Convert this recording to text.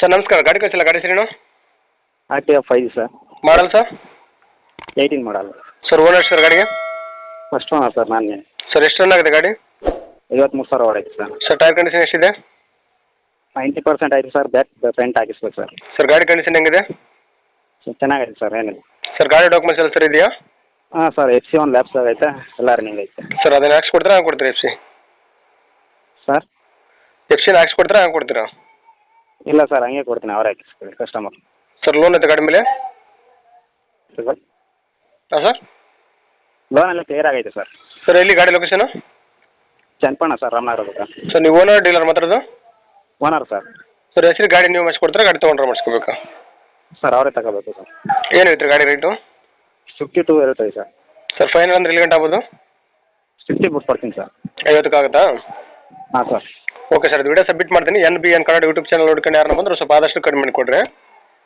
Sir ನಮಸ್ಕಾರ. ಗಾಡಿ ಕಳಿಸಿಲ್ಲ. ಗಾಡಿ ಹೆಸರೇನು R T F five sir model sir eighteen model sir owner sir ಗಾಡಿಗೆ? ಫಸ್ಟ್ ಓನರ್ ಸರ್ ನಾನು. ಸರ್ ಎಷ್ಟು ರನ್ ಆಗಿದೆ ಗಾಡಿ? ಐವತ್ಮೂರು ಸಾವಿರ ಹೊಡೈತೆ ಸರ್ ಸರ್ ಟೈರ್ ಕಂಡೀಷನ್ ಎಷ್ಟಿದೆ? ನೈಂಟಿ ಪರ್ಸೆಂಟ್ ಆಯಿತು ಸರ್ ಬ್ಯಾಕ್ ಫ್ರಂಟ್ ಹಾಕಿಸ್ಬೇಕು ಸರ್ ಸರ್ ಗಾಡಿ ಕಂಡೀಷನ್ ಹೆಂಗಿದೆ? ಸರ್ ಚೆನ್ನಾಗೈತೆ ಸರ್ ಏನಿಲ್ಲ. ಸರ್ ಗಾಡಿ ಡಾಕ್ಯುಮೆಂಟ್ಸ್ ಎಲ್ಲ ಸರ್ ಇದೆಯಾ? ಹಾಂ ಸರ್ ಎಫ್ ಸಿ ಒಂದು ಲ್ಯಾಬ್ಸ್ ಆಗೈತೆ ಎಲ್ಲ ರನ್ನಿಂಗ್ ಐತೆ. ಸರ್ ಅದನ್ನ ಹಾಕ್ಸಿ ಕೊಡ್ತೀರಾ ಹಂಗೆ ಕೊಡ್ತೀರಾ ಎಫ್ ಸಿ ಸರ್ ಎಫ್ ಸಿನ ಹಾಕ್ಸಿ ಕೊಡ್ತೀರಾ ಹಂಗೆ ಕೊಡ್ತೀರಾ? ಇಲ್ಲ ಸರ್ ಹಂಗೆ ಕೊಡ್ತೀನಿ ಅವರೇ ಹಾಕಿಸ್ಕೊಳ್ಳಿ ಕಸ್ಟಮರ್ ಸರ್ ಲೋನ್ ಐತೆ ಗಾಡಿ ಮೇಲೆ? ಹಾಂ ಸರ್? ಲೋನ್ ಎಲ್ಲ ಕ್ಲಿಯರ್ ಆಗೈತೆ ಸರ್. ಸರ್ ಎಲ್ಲಿ ಗಾಡಿ ಲೊಕೇಶನು ಚನ್ನಪಣ್ಣ ಸರ್ ರಾಮನಗರ ಬೇಕಾ ಸರ್ ನೀವು ಓನರ್ ಡೀಲರ್ ಮಾತಾಡೋದು? Owner sir. ಸರ್ ಹೆಸರು ಗಾಡಿ ನೀವು ಮಾಡಿಸ್ಕೊಡ್ತಾರೆ ಗಾಡಿ ತೊಗೊಂಡ್ರೆ ಮಾಡಿಸ್ಕೋಬೇಕಾ? ಸರ್ ಅವರೇ ತಗೋಬೇಕು ಸರ್. ಏನು ಗಾಡಿ ರೇಟು ಫಿಫ್ಟಿ ಟೂ ಇರುತ್ತೆ ಸರ್. ಸರ್ ಫೈನಲ್ ಅಂದ್ರೆ ಎಲ್ಲಿ ಗಂಟೆ ಆಗ್ಬೋದು? ಸಿಕ್ಸ್ಟಿ ಬಿಟ್ಕೊಡ್ತೀನಿ ಸರ್. ಐವತ್ತಕ್ಕಾಗುತ್ತಾ? ಹಾಂ sir. Okay sir video submit ಮಾಡ್ತೀನಿ. N B N Kannada YouTube channel ನೋಡ್ಕೊಂಡು ಯಾರನ್ನ ಬಂದ್ರೆ ಸ್ವಲ್ಪ ಆದಷ್ಟು ಕಡಿಮೆ ಮಾಡಿಕೊಡ್ರಿ.